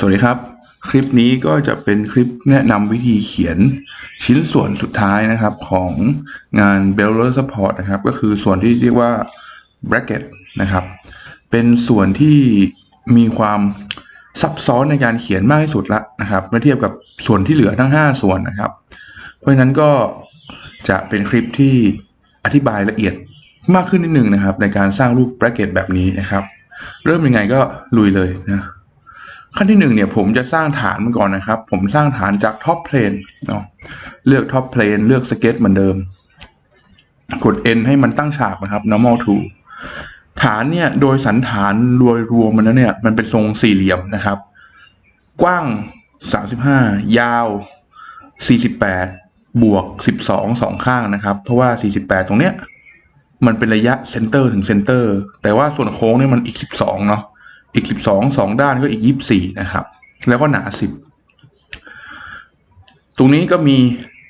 สวัสดีครับ คลิปนี้ก็จะเป็นคลิปแนะนำวิธีเขียนชิ้นส่วนสุดท้ายนะครับของงาน b e l l e r Support นะครับ ก็คือส่วนที่เรียกว่า bracket นะครับ เป็นส่วนที่มีความซับซ้อนในการเขียนมากที่สุดละนะครับเมื่อเทียบกับส่วนที่เหลือทั้ง 5 ส่วนนะครับ เพราะฉะนั้นก็จะเป็นคลิปที่อธิบายละเอียดมากขึ้นนิดนึงนะครับ ในการสร้างรูป bracket แบบนี้นะครับ เริ่มยังไงก็ลุยเลยนะ ขั้นที่หนึ่งเนี่ยผมจะสร้างฐานมันก่อนนะครับ ผมสร้างฐานจากท็อปเพลนเนาะเลือกท็อปเพลนเลือกสเก็ตเหมือนเดิม กด N ให้มันตั้งฉากนะครับ normal to ฐานเนี่ยโดยสันฐานรวยรวมมันแล้วเนี่ยมันเป็นทรงสี่เหลี่ยมนะครับ กว้าง 35 ยาว 48 บวก 12 สองข้างนะครับ เพราะว่า 48 ตรงเนี้ยมันเป็นระยะเซนเตอร์ถึงเซนเตอร์แต่ว่าส่วนโค้งเนี่ยมันอีก 12 เนาะ อีกสิบสองสองด้านก็อีกยี่สี่นะครับ แล้วก็หนาสิบตรงนี้ก็มี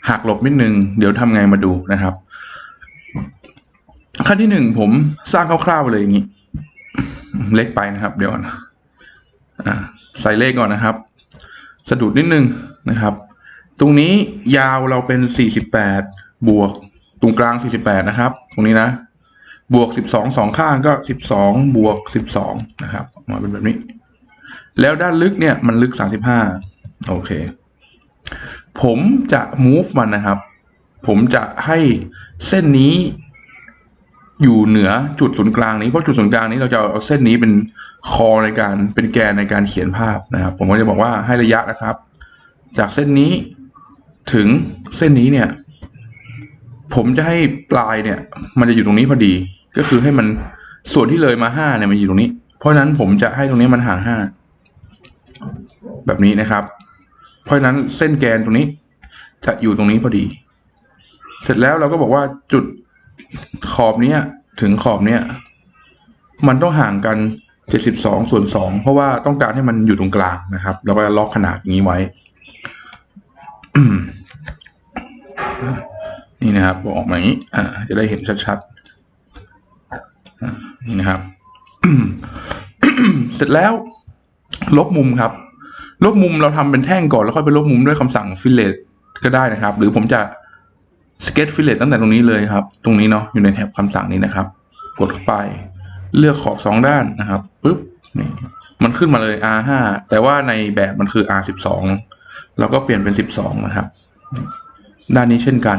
หักหลบนิดนึง เดี๋ยวทำไงมาดูนะครับ ขั้นที่หนึ่งผมสร้างคร่าวๆไปเลยอย่างนี้ เล็กไปนะครับ เดี๋ยวก่อนอ่าใส่เลขก่อนนะครับ สะดุดนิดนึงนะครับ ตรงนี้ยาวเราเป็นสี่สิบแปดบวก ตรงกลางสี่สิบแปดนะครับ ตรงนี้นะ บวกสิบสองสองข้างก็สิบสองบวกสิบสองนะครับออกมาเป็นแบบนี้ แล้วด้านลึกเนี่ยมันลึกสามสิบห้าโอเค ผมจะ move มันนะครับ ผมจะให้เส้นนี้อยู่เหนือจุดศูนย์กลางนี้เพราะจุดศูนย์กลางนี้เราจะเอาเส้นนี้เป็นคอในการเป็นแกนในการเขียนภาพนะครับ ผมก็จะบอกว่าให้ระยะนะครับ จากเส้นนี้ถึงเส้นนี้เนี่ย ผมจะให้ปลายเนี่ย มันจะอยู่ตรงนี้พอดี ก็คือให้มันส่วนที่เลยมาห้าเนี่ยมันอยู่ตรงนี้ เพราะนั้นผมจะให้ตรงนี้มันห่างห้าแบบนี้นะครับ เพราะนั้นเส้นแกนตรงนี้ จะอยู่ตรงนี้พอดี เสร็จแล้วเราก็บอกว่าจุดขอบเนี้ย ถึงขอบเนี้ยมันต้องห่างกันเจ็ดสิบสองส่วนสองเพราะว่าต้องการให้มันอยู่ตรงกลางนะครับ แล้วก็ล็อกขนาดอย่างนี้ไว้นี่นะครับออกมาอย่างนี้ อ่า จะได้เห็นชัดๆ นี่นะครับ เสร็จแล้วลบมุมครับ ลบมุมเราทำเป็นแท่งก่อนแล้วค่อยไปลบมุมด้วยคำสั่ง fillet ก็ได้นะครับ หรือผมจะ sketch fillet ตั้งแต่ตรงนี้เลยครับ ตรงนี้เนาะอยู่ในแถบคำสั่งนี้นะครับ กดเข้าไป เลือกขอบสองด้านนะครับปุ๊บนี่มันขึ้นมาเลย R ห้าแต่ว่าในแบบมันคือ R สิบสองเราก็เปลี่ยนเป็นสิบสองนะครับ ด้านนี้เช่นกัน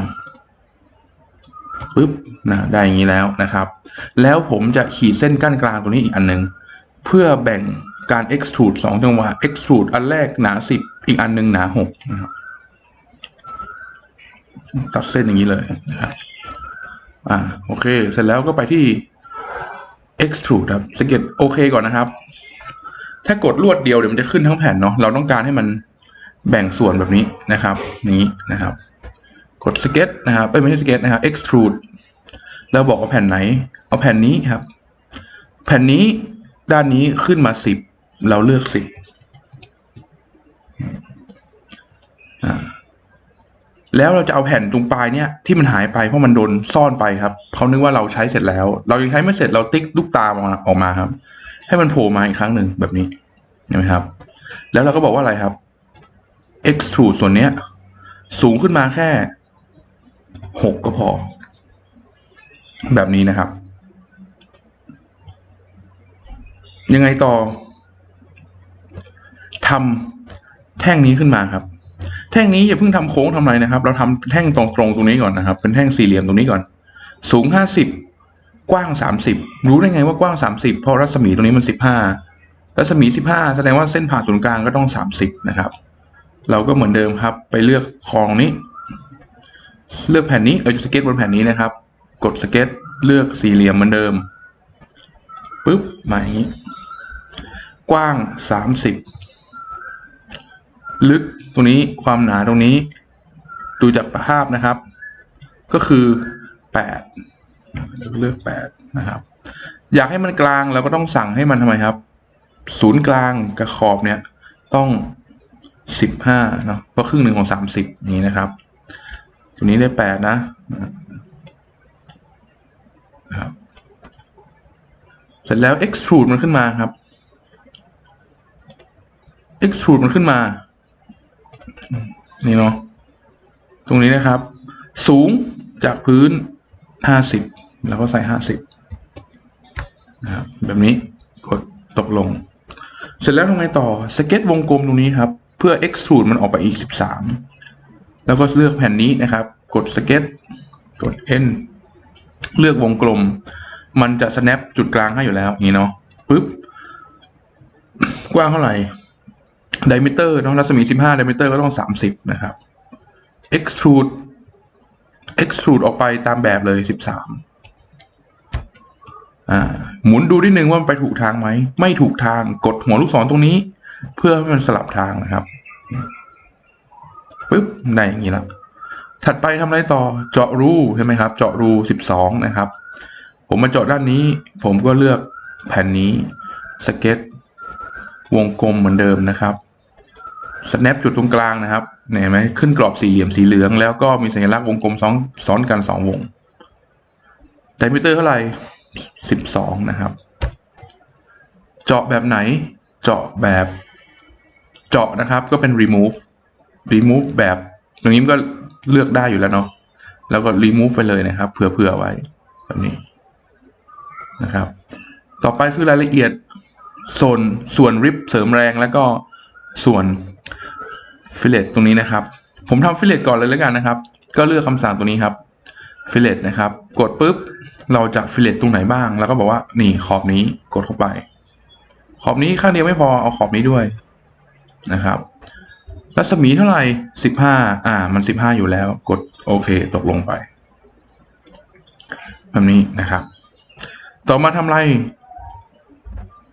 ปุ๊บนะได้อย่างนี้แล้วนะครับ แล้วผมจะขีดเส้นกั้นกลางตรงนี้อีกอันหนึ่งเพื่อแบ่งการ extrude สองจังหวะ extrude อันแรกหนาสิบอีกอันหนึ่งหนาหกนะครับตัดเส้นอย่างนี้เลยนะครับอ่าโอเค เสร็จแล้วก็ไปที่ extrude ครับสเก็ตโอเคก่อนนะครับ ถ้ากดลวดเดียวเดี๋ยวมันจะขึ้นทั้งแผ่นเนาะเราต้องการให้มันแบ่งส่วนแบบนี้นะครับ นี้นะครับ กดสเก็ตนะครับเอ้ยไม่ใช่สเก็ตนะครับ extrude แล้วบอกว่าแผ่นไหน เอาแผ่นนี้ครับ แผ่นนี้ด้านนี้ขึ้นมาสิบเราเลือกสิบแล้วเราจะเอาแผ่นตรงปลายเนี่ยที่มันหายไปเพราะมันโดนซ่อนไปครับเขานึกว่าเราใช้เสร็จแล้ว เรายังใช้ไม่เสร็จเราติ๊กลูกตาออกมาออกมาครับ ให้มันโผล่มาอีกครั้งหนึ่งแบบนี้เห็นไหมครับ แล้วเราก็บอกว่าอะไรครับ extrude ส่วนเนี้ย สูงขึ้นมาแค่ หกก็พอ แบบนี้นะครับ ยังไงต่อทำแท่งนี้ขึ้นมาครับ แท่งนี้อย่าเพิ่งทำโค้งทำอะไรนะครับ เราทำแท่งตรงๆตรงนี้ก่อนนะครับ เป็นแท่งสี่เหลี่ยมตรงนี้ก่อน สูงห้าสิบกว้างสามสิบรู้ได้ไงว่ากว้างสามสิบเพราะรัศมีตรงนี้มันสิบห้ารัศมีสิบห้าแสดงว่าเส้นผ่าศูนย์กลางก็ต้องสามสิบนะครับ เราก็เหมือนเดิมครับ ไปเลือกคองนี้ เลือกแผ่นนี้เราจะสเก็ตบนแผ่นนี้นะครับ กดสเก็ตเลือกสี่เหลี่ยมเหมือนเดิมปุ๊บมาอย่างนี้ กว้างสามสิบลึกตรงนี้ความหนาตรงนี้ ดูจากภาพนะครับ ก็คือแปดเลือกแปดนะครับ อยากให้มันกลางเราก็ต้องสั่งให้มันทำไมครับ ศูนย์กลางกับขอบเนี่ย ต้องสิบห้าเนาะเพราะครึ่งหนึ่งของสามสิบนี้นะครับ ตัวนี้ได้แปดนะนะครับเสร็จแล้ว extrude มันขึ้นมาครับ extrude มันขึ้นมา นี่เนาะ ตรงนี้นะครับ สูงจากพื้น50แล้วก็ใส่50นะครับแบบนี้กดตกลง เสร็จแล้วทำไงต่อสเก็ตวงกลมตรงนี้ครับ เพื่อ extrude มันออกไปอีก13 แล้วก็เลือกแผ่นนี้นะครับ กดสเก็ตกด N เลือกวงกลม มันจะ snap จุดกลางให้อยู่แล้วอย่างนี้เนาะปึ๊บ กว้างเท่าไหร่ไดมิเตอร์เนาะรัศมี 15ไดมิเตอร์ก็ต้อง 30 นะครับ extrude extrude ออกไปตามแบบเลย 13อ่าหมุนดูนิดนึงว่ามันไปถูกทางไหม ไม่ถูกทางกดหัวลูกศรตรงนี้ เพื่อให้มันสลับทางนะครับ ปึ๊บได้อย่างนี้ละถัดไปทำอะไรต่อเจาะรูใช่ไหมครับ เจาะรู 12 นะครับ ผมมาเจาะด้านนี้ ผมก็เลือกแผ่นนี้สเก็ตวงกลมเหมือนเดิมนะครับ snap จุดตรงกลางนะครับเห็นไหมขึ้นกรอบสี่เหลี่ยมสีเหลือง แล้วก็มีสัญลักษณ์วงกลมซ้อนซ้อนกันสองวงไดมิเตอร์เท่าไหร่สิบองนะครับ เจาะแบบไหน เจาะแบบ เจาะนะครับก็เป็น remove remove แบบตรงนี้มันก็เลือกได้อยู่แล้วเนาะแล้วก็ remove ไปเลยนะครับ เผื่อๆไว้แบบนี้นะครับ ต่อไปคือรายละเอียดส่วนส่วนริบเสริมแรงแล้วก็ส่วนฟิเลตตรงนี้นะครับ ผมทำฟิเลตก่อนเลยแล้วกันนะครับ ก็เลือกคำสั่งตัวนี้ครับฟิเลตนะครับ กดปุ๊บเราจะฟิเลตตรงไหนบ้าง แล้วก็บอกว่านี่ขอบนี้กดเข้าไป ขอบนี้ข้างเดียวไม่พอเอาขอบนี้ด้วยนะครับ รัศมีเท่าไหร่สิบห้าอ่า มันสิบห้าอยู่แล้ว กดโอเค ตกลงไป แบบนี้นะครับ ต่อมาทำไร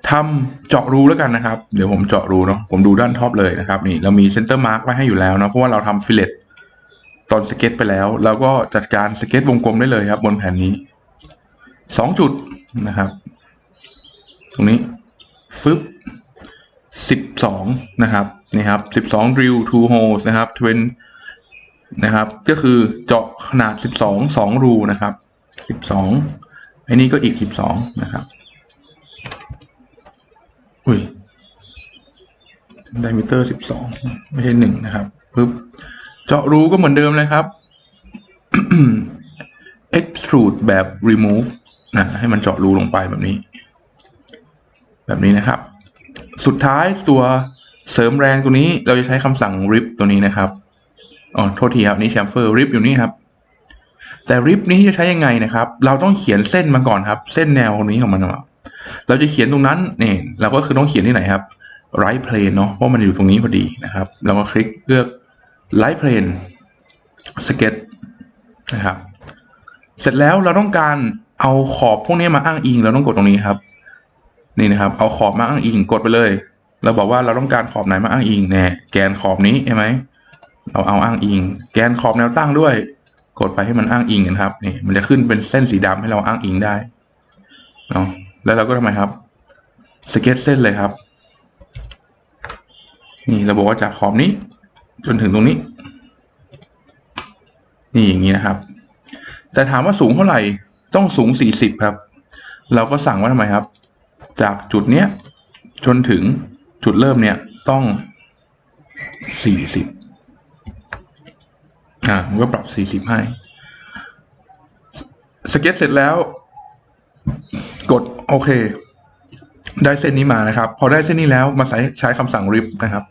ทำเจาะรูแล้วกันนะครับ เดี๋ยวผมเจาะรูเนาะ ผมดูด้านท็อปเลยนะครับ นี่เรามีเซนเตอร์มาร์กไว้ให้อยู่แล้วเนาะ เพราะว่าเราทำฟิเลตตอนสเก็ตไปแล้ว เราก็จัดการสเก็ตวงกลมได้เลยครับ บนแผ่นนี้สองจุดนะครับ ตรงนี้ฟึบสิบสองนะครับ นี่ครับสิบสอง drill two holes นะครับทเวนนะครับ ก็คือเจาะขนาดสิบสองรูนะครับสิบสองอันนี้ก็อีกสิบสองนะครับ อุ้ยไดมิเตอร์สิบสองไม่ใช่หนึ่งนะครับปึ๊บเจาะรูก็เหมือนเดิมเลยครับ extrude แบบ remove นะให้มันเจาะรูลงไปแบบนี้ แบบนี้นะครับ สุดท้ายตัว เสริมแรงตัวนี้เราจะใช้คำสั่ง rip ตัวนี้นะครับอ๋อโทษทีครับนี่ chamfer rip อยู่นี่ครับ แต่ rip นี้จะใช้ยังไงนะครับ เราต้องเขียนเส้นมาก่อนครับ เส้นแนวตรงนี้ของมันมาเราจะเขียนตรงนั้นเนี่ยเราก็คือต้องเขียนที่ไหนครับ right plane เนาะเพราะมันอยู่ตรงนี้พอดีนะครับ เราก็คลิกเลือก right plane sket นะครับ เสร็จแล้วเราต้องการเอาขอบพวกนี้มาอ้างอิง เราต้องกดตรงนี้ครับ นี่นะครับ เอาขอบมาอ้างอิงกดไปเลย เราบอกว่าเราต้องการขอบไหนมาอ้างอิงแน่แกนขอบนี้ใช่ไหมเราเอาอ้างอิง แกนขอบแนวตั้งด้วย กดไปให้มันอ้างอิงกันครับนี่มันจะขึ้นเป็นเส้นสีดำให้เราอ้างอิงได้เนาะแล้วเราก็ทำไมครับ สเก็ตเส้นเลยครับ นี่เราบอกว่าจากขอบนี้ จนถึงตรงนี้ นี่อย่างนี้นะครับ แต่ถามว่าสูงเท่าไหร่ต้องสูง 40 ครับ เราก็สั่งว่าทำไมครับ จากจุดเนี้ยจนถึง จุดเริ่มเนี่ยต้อง 40 อ่ามันก็ปรับ 40 ให้ สเก็ตเสร็จแล้ว กดโอเค ได้เส้นนี้มานะครับ พอได้เส้นนี้แล้วมาใช้ใช้คำสั่ง rip นะครับ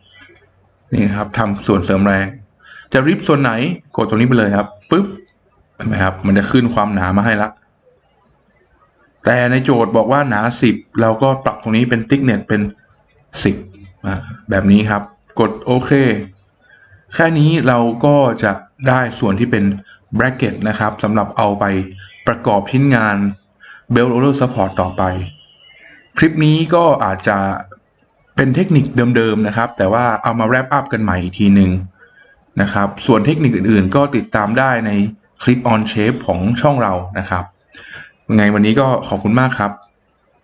นี่นะครับทำส่วนเสริมแรง จะ rip ส่วนไหน กดตรงนี้ไปเลยครับปุ๊บเห็นไหมครับ มันจะขึ้นความหนามาให้ละแต่ในโจทย์บอกว่าหนา 10 เราก็ปรับตรงนี้เป็น thickness เป็น 10อ่าแบบนี้ครับ กดโอเค แค่นี้เราก็จะได้ส่วนที่เป็น bracket นะครับสำหรับเอาไปประกอบชิ้นงาน belt roller support ต่อไป คลิปนี้ก็อาจจะเป็นเทคนิคเดิมๆนะครับ แต่ว่าเอามา wrap up กันใหม่อีกทีหนึ่งนะครับ ส่วนเทคนิคอื่นๆ ก็ติดตามได้ในคลิป on shape ของช่องเรานะครับยังไงวันนี้ก็ขอบคุณมากครับ